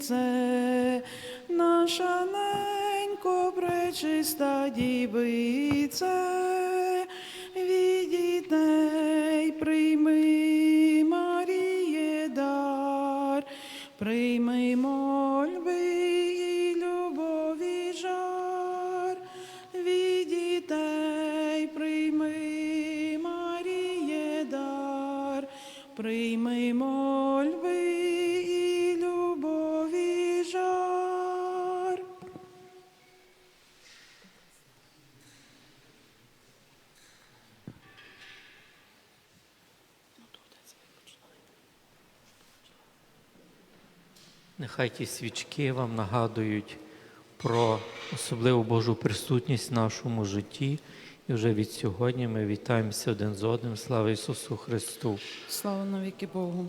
Богородице, наша ненько пречиста дівице, від неї прийми, Маріє, дар, прийми мольби і любові жар, від дітей прийми, Маріє, дар, прийми мольби Нехай ті свічки вам нагадують про особливу Божу присутність в нашому житті. І вже від сьогодні ми вітаємося один з одним. Слава Ісусу Христу! Слава навіки Богу.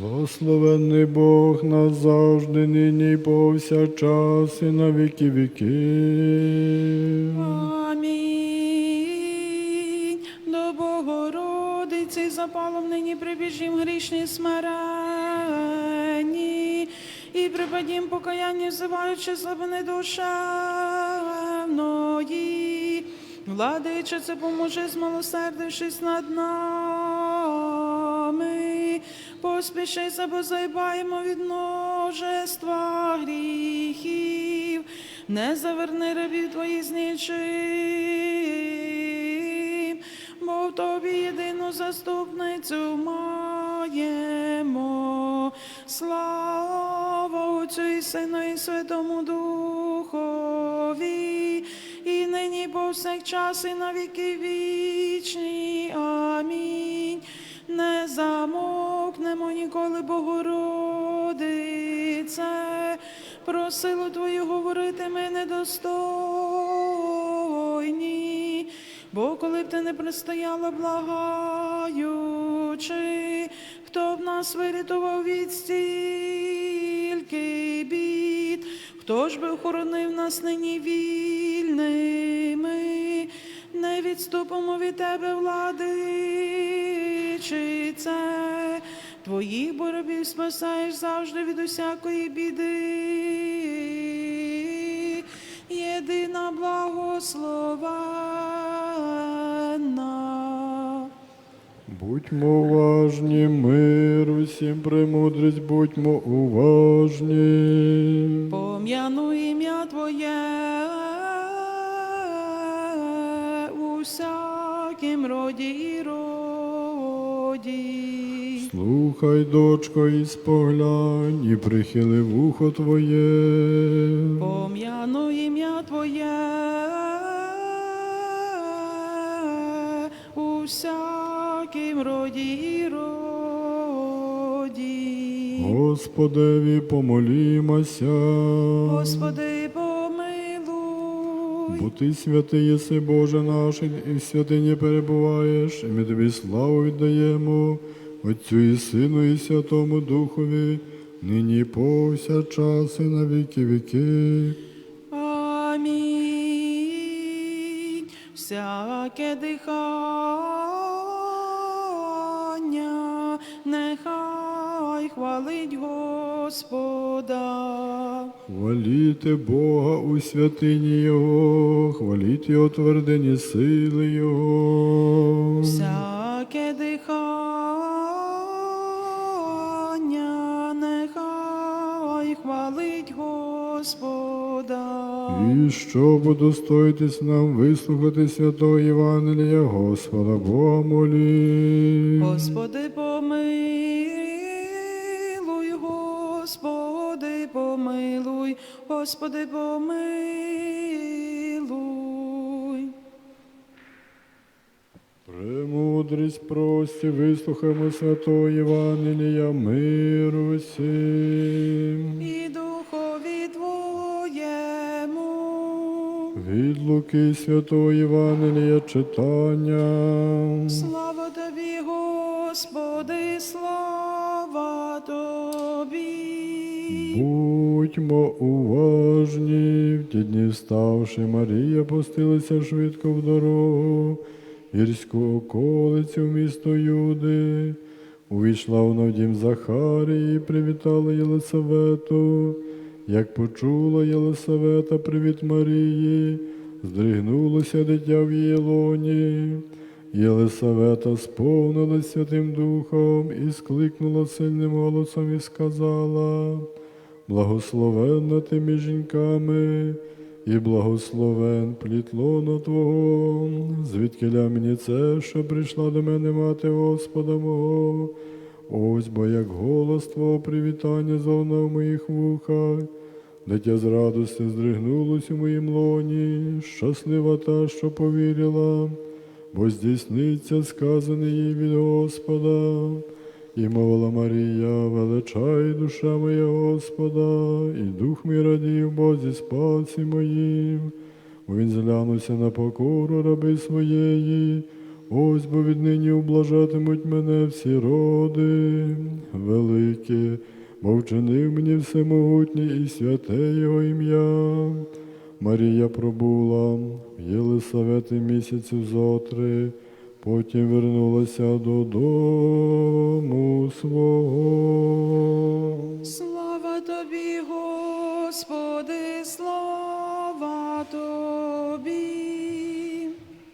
Благословенний Бог назавжди, нині і повсякчас, і на віки віків. Амінь. До Богородиці запалом нині прибіжім грішні смиренні і припадім покаяння, взиваючи слабини душевної. Владичице, поможи, змилосердившись над нами. Поспішися, бо зайбаємо від множества гріхів. Не заверни рабів твої з нічим, бо в тобі єдину заступницю маємо. Слава Отцю і Сину і Святому Духові, і нині повсякчас і на віки вічні. Амінь. Не замовкнемо ніколи, Богородице, про силу Твою говорити ми недостойні, бо коли б ти не пристояла, благаючи, хто б нас вирятував від стільки бід, хто ж би охоронив нас нині вільними, не відступимо від тебе, владичице, твоїх боробів спасаєш завжди від усякої біди. Єдина благословенна. Будьмо уважні, мир усім премудрість, будьмо уважні. Пом'яну ім'я Твоє роді і роді. Слухай, дочко, і споглянь, і прихили вухо Твоє. Пом'яну ім'я Твоє у всякім роді і роді. Господеві помолімося. Господи. Бо ти святий єси, Боже наш, і в святині перебуваєш, і ми тобі славу віддаємо, Отцю і Сину, і Святому Духові, нині і повсякчас і на віки віки. Амінь. Всяке дихання нехай хвалить Господа. Хваліте Бога у святині Його, хваліть Його твердині сили Його. Всяке дихання нехай хвалить Господа. І щоб удостоїтись нам вислухати святого Євангелія, Господа Бога молі. Господи, помилуй, Господи, помилуй, Господи, помилуй. Премудрість прості, вислухаймо святого Євангелія, миру всім. І духові Твоєму. Від Луки святого Євангелія читання. Слава Тобі, Господи, слава Тобі. Будьмо уважні, в ті дні вставши, Марія пустилася швидко в дорогу, гірську околицю в місто Юди. Увійшла вона в дім Захарії, привітала Єлисавету. Як почула Єлисавета привіт Марії, здригнулося дитя в її лоні. Єлисавета сповнилась Святим Духом і скликнула сильним голосом і сказала, благословенна ти між жінками, і благословен плід лона Твого, звідкиля мені це, що прийшла до мене мати Господа мого. Ось бо як голос Твого привітання завна в моїх вухах, дитя з радості здригнулось у моїм лоні, щаслива та, що повірила, бо здійсниться сказане їй від Господа. І мовила Марія, величай душа моя Господа, і дух мій радів Бозі спасі моїм. Бо він зглянувся на покору раби своєї, ось бо віднині ублажатимуть мене всі роди, великі, бо вчинив мені всемогутнє і святе його ім'я. Марія пробула в Єлисавети місяцю зотри, потім вернулася додому свого. Слава Тобі, Господи, слава Тобі.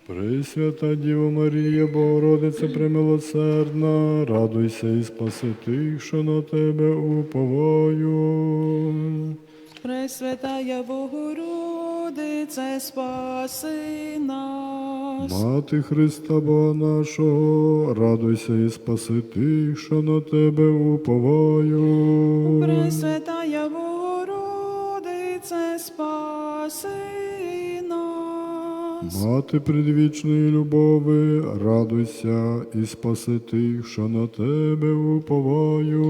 Пресвята Діво Марія, Богородице премилосердна, радуйся і спаси тих, що на тебе уповаю. Пресвятая Богородице, спаси нас. Мати Христа Бога нашого, радуйся і спаси тих, що на тебе уповаю. Пресвятая Богородице, спаси нас. Мати предвічної любови, радуйся і спаси тих, що на тебе уповаю.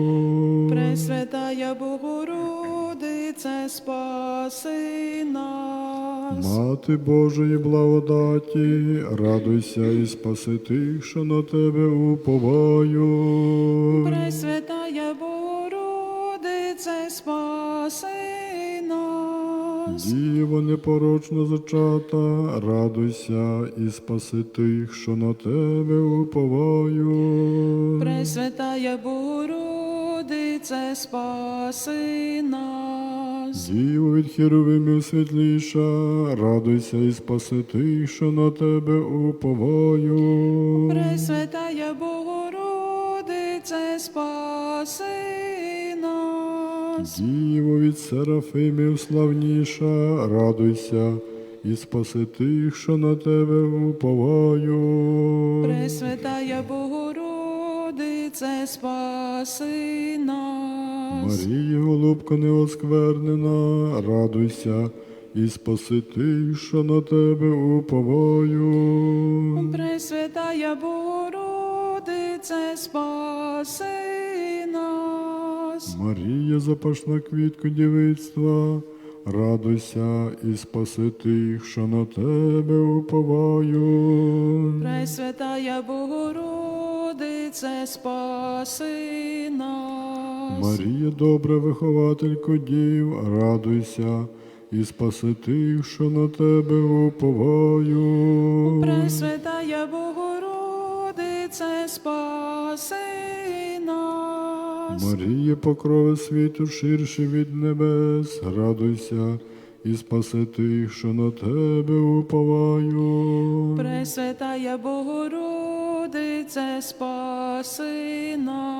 Пресвятая Богородице, спаси нас. Мати Божої благодаті, радуйся і спаси тих, що на тебе уповаю. Пресвятая Богородице, спаси нас. Діво непорочно зачата, радуйся і спаси тих, що на тебе уповаю. Пресвятая Богородице, спаси нас. Діво від херовимів світліша, радуйся і спаси тих, що на тебе уповаю. Пресвятая Богородице, спаси нас. Діво від серафимів славніша, радуйся і спаси тих, що на тебе уповаю. Пресвятая Богородице, спаси нас. Марія, голубка неосквернена, радуйся і спаси що на тебе уповаю. Пресвятая Богородице, спаси нас. Марія, запашна квітка дівицтва, радуйся і спаси тих, що на тебе уповаю. Пресвятая Богородице, спаси нас. Марія, добра вихователько дів, радуйся і спаси тих, що на тебе уповаю. Пресвятая Богородице, спаси нас. Маріє, покрови світу, ширше від небес, радуйся і спаси тих, що на тебе уповаю. Пресвятая Богородице, спаси нас.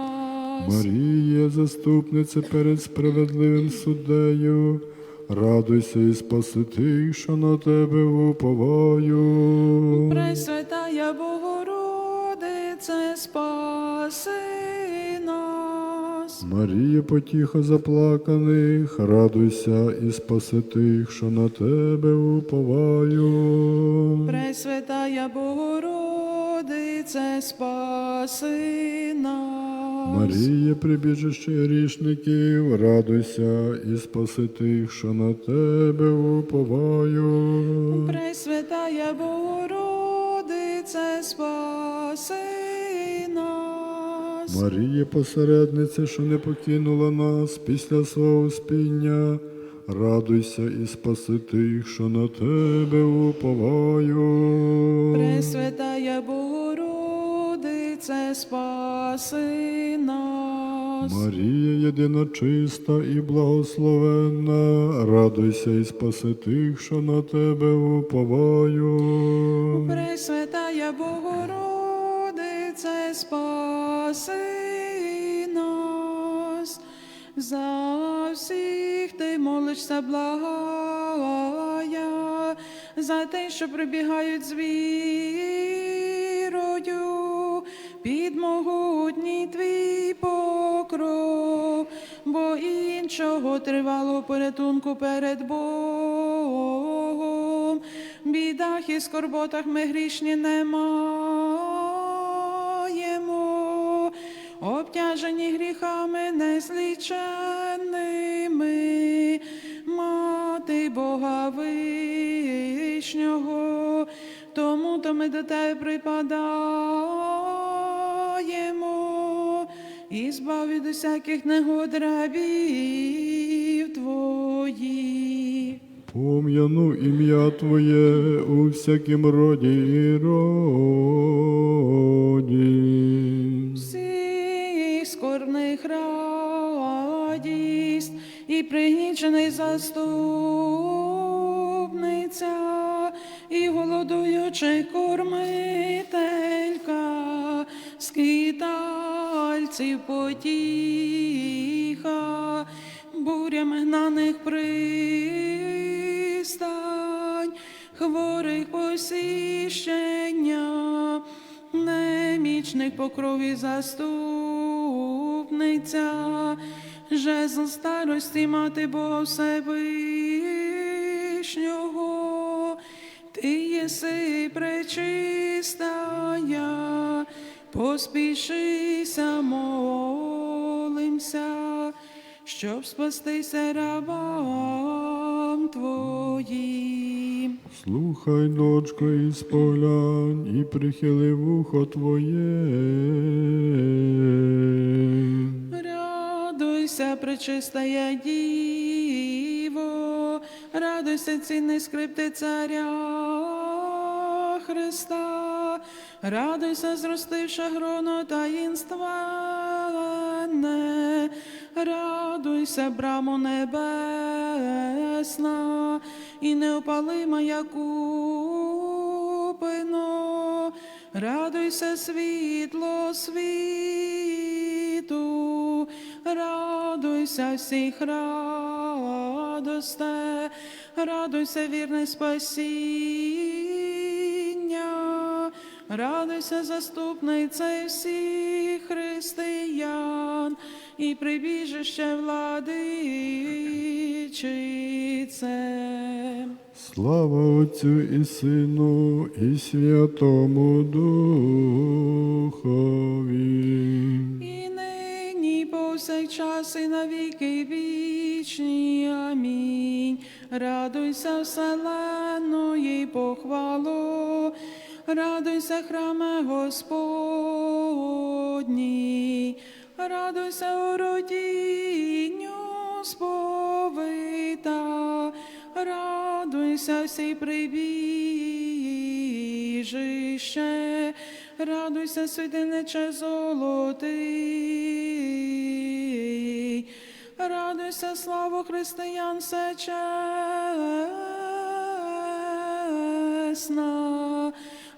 Маріє, заступнице перед справедливим суддею, радуйся і спаси тих, що на тебе уповаю. Пресвятая Богородице, спаси нас. Марія, потіха заплаканих, радуйся і спаси тих, що на тебе уповаю. Пресвятая Богородице, спаси нас. Марія, прибіжище грішників, радуйся і спаси тих, що на тебе уповаю. Пресвятая Богородице, спаси нас. Марія, посередниця, що не покинула нас після свого спіння, радуйся і спаси тих, що на тебе уповаю. Пресвятая Богородице, спаси нас. Марія, єдина чиста і благословенна, радуйся і спаси тих, що на тебе уповаю. Пресвятая Богородице, спаси нас. За всіх ти молишся, благая, за те, що прибігають з вірою, під могутній твій покров, бо іншого тривалого порятунку перед Богом, бідах і скорботах ми грішні не маємо, обтяжені гріхами незліченними, мати Бога вишнього, тому то ми до тебе припадаємо і збав від усяких негод рабів твоїх. Пом'яну ім'я Твоє у всякім роді і роді. всіх скорбних радість і пригнічений заступниця, і голодуючий кормителька, скитальців потіха, бурями гнаних пристань, хворих посіщення, немічних по крові заступниця, жезл старості мати Бога Всевишнього, ти єси пречистая, поспішися, молимся, щоб спастися рабам твоїм. Слухай, дочко, і споглянь, і прихили вухо Твоє. Радуйся, пречистая Діво, радуйся, цінний скрипти царя Христа, радуйся, зростивши гроно таїнственне, радуйся, браму небесна, і неопалима якупино, радуйся, світло світу, радуйся всіх радосте, радуйся, вірне спасіння, радуйся, заступниця всіх християн і прибіжище владичице. Слава Отцю і Сину, і Святому Духові. І нині повсякчас і навіки вічні. Амінь. Радуйся, вселенної похвало, радуйся, храме Господній, радуйся у родінню сповита, радуйся всі прибіжище, радуйся, світильниче золотий. Радуйся, слава християн, все чесна.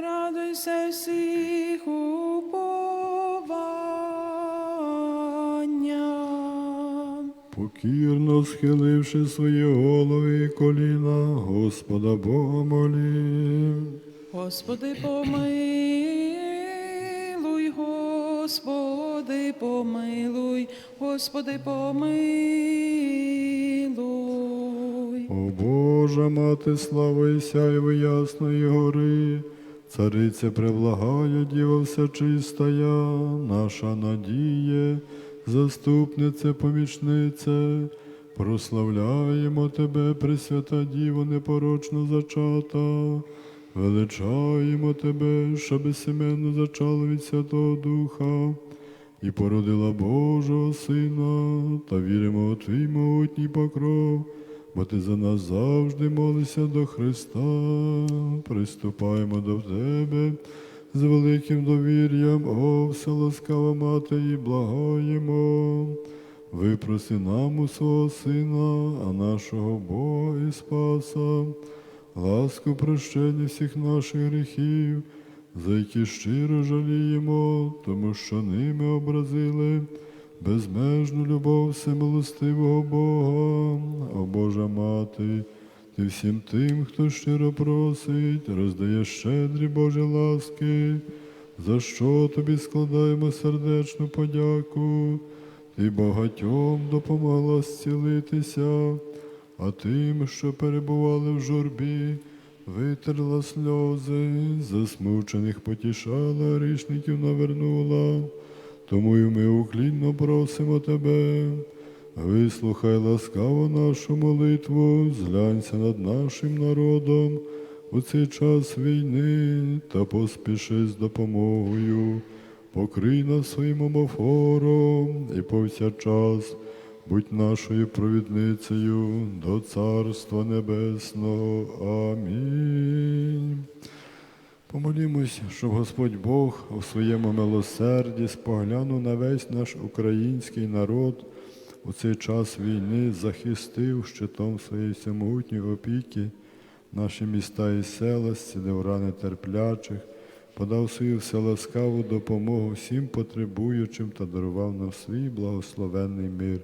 радуйся всіх уповання. Покірно схиливши свої голови і коліна, Господа Бога молім. Господи, помилуй, Господи, помилуй, Господи, помилуй. О Божа мати, слава і сяйво ясної гори, цариця преблагає, діва вся чистая, наша надія, заступниця, помічниця, прославляємо Тебе, Пресвята Діво, непорочно зачата, величаємо Тебе, що безсеменно зачало від Святого Духа. І породила Божого Сина, та віримо у Твій могутній покров, бо Ти за нас завжди молишся до Христа. Приступаємо до Тебе з великим довір'ям, о, все ласкава мати, і благаємо. Випроси нам у свого Сина, а нашого Бога і Спаса, ласку прощення всіх наших гріхів, за які щиро жаліємо, тому що ними образили безмежну любов всемилостивого Бога, о Божа мати, ти всім тим, хто щиро просить, роздає щедрі Божі ласки, за що тобі складаємо сердечну подяку. Ти багатьом допомогла зцілитися, а тим, що перебували в журбі, витерла сльози, засмучених потішала, грішників навернула. Тому й ми уклінно просимо тебе. Вислухай ласкаво нашу молитву, зглянься над нашим народом у цей час війни та поспіши з допомогою. Покрий нас своїм омофором і повсякчас будь нашою провідницею до Царства Небесного. Амінь. Помолімось, щоб Господь Бог у своєму милосерді споглянув на весь наш український народ у цей час війни, захистив щитом своєї всемогутньої опіки наші міста і села, зцілив рани терплячих, подав свою вселаскаву допомогу всім потребуючим та дарував нам свій благословенний мир.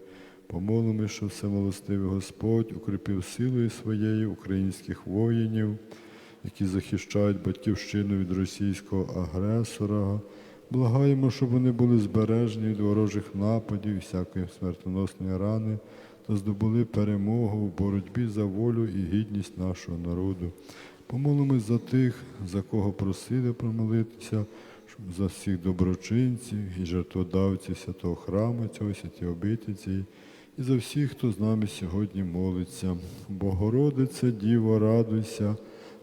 Помолимо, що всемилостивий Господь укріпив силою своєю українських воїнів, які захищають батьківщину від російського агресора. Благаємо, щоб вони були збережені від ворожих нападів, всякої смертоносної рани та здобули перемогу в боротьбі за волю і гідність нашого народу. Помолимось за тих, за кого просили промолитися, за всіх доброчинців і жертводавців святого храму, цього святі обітиці, і за всіх, хто з нами сьогодні молиться. Богородице, Діво, радуйся,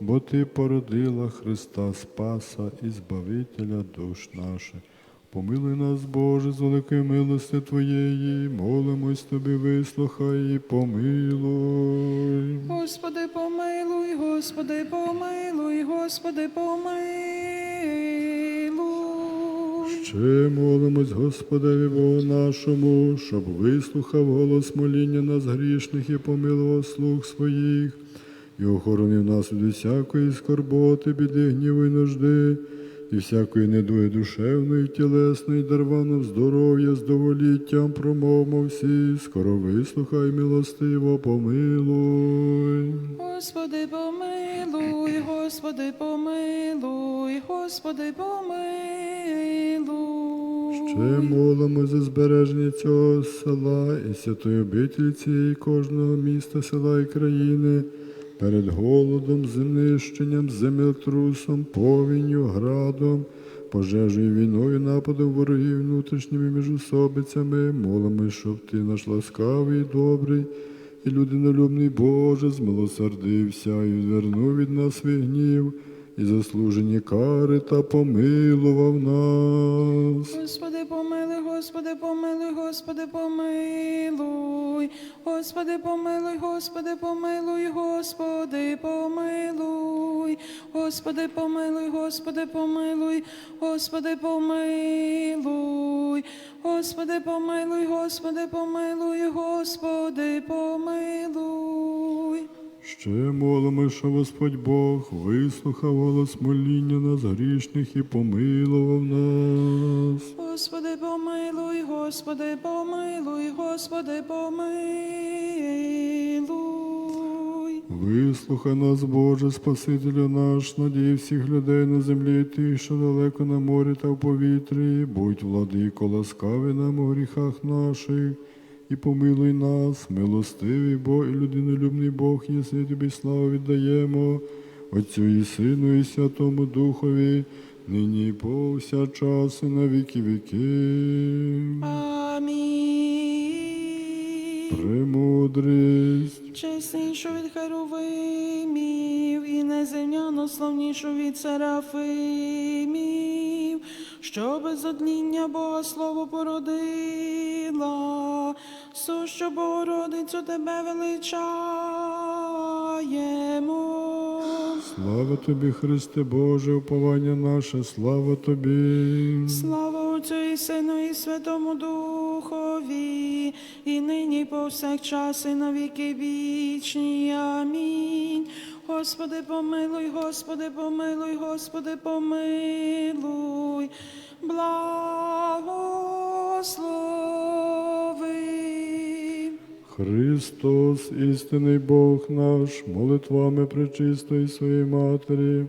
бо Ти породила Христа Спаса і Збавителя душ наших. Помилуй нас, Боже, з великої милости Твоєї, молимось Тобі, вислухай і помилуй. Господи, помилуй, Господи, помилуй, Господи, помилуй. Ще молимось Господеві Богу нашому, щоб вислухав голос моління нас грішних і помилував слух своїх, і охоронив нас від усякої скорботи, біди, гніву і нужди, і всякої недуги душевної, тілесної, дарва нам здоров'я, з доволіттям промовмо всі, скоро вислухай, милостиво, помилуй. Господи, помилуй, Господи, помилуй, Господи, помилуй. Ще молимо за збереження цього села і святої обителі цієї кожного міста, села і країни перед голодом, знищенням, землетрусом, повінню, градом, пожежею, війною, нападом ворогів внутрішніми міжособицями. Молимо, щоб ти наш ласкавий, добрий і людинолюбний Боже змилосердився і відвернув від нас свій гнів. І заслужені кари та помилував нас. Господи, помилуй, Господи, помилуй, Господи, помилуй, Господи, помилуй, Господи, помилуй, Господи, помилуй, Господи, помилуй, Господи, помилуй, Господи, помилуй, Господи, помилуй, Господи, помилуй, Господи, помилуй. Ще молимо, що Господь Бог вислухав голос моління нас грішних і помилував нас. Господи, помилуй, Господи, помилуй, Господи, помилуй. Вислухай нас, Боже, Спасителю наш, надій всіх людей на землі, і тих, що далеко на морі та в повітрі. Будь владико, ласкавий нам у гріхах наших, і помилуй нас, милостивий Бог і людинолюбний Бог, єси тобі славу віддаємо, Отцю і Сину, і Святому Духові, нині і повсякчас і на віки віків. Амінь. Премудрість. Чеснішу від херовимів і неземняно славнішу від серафимів, що без одління Бога слово породила, сущу Богородицю тебе величаємо. Слава тобі, Христе Боже, уповання наше, слава тобі. Слава Отцю і Сину і Святому Духові, і нині і повсякчас, і на віки вічні. Амінь. Господи, помилуй, Господи, помилуй, Господи, помилуй, благослови. Христос, істинний Бог наш, молитвами пречистої своєї Матері,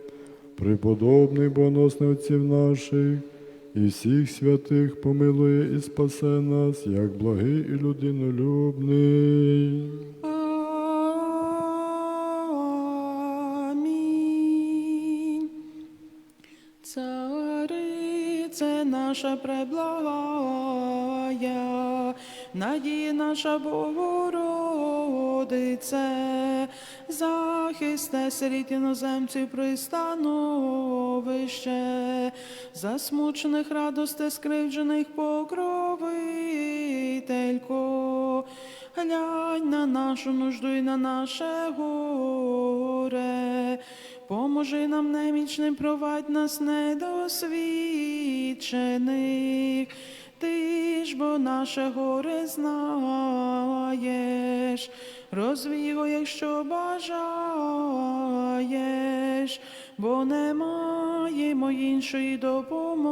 преподобний боносний отців наших, і всіх святих помилує і спасе нас, як благий і людинолюбний. Наша преблагая, надія наша Богородице, захисте сиріт іноземців пристановище, засмучених радости скривджених покровителько. Глянь на нашу нужду і на наше горе. Поможи нам немічним, провадь нас недосвідчених. Ти ж бо наше горе знаєш, розвій його, якщо бажаєш, бо не маємо іншої допомоги,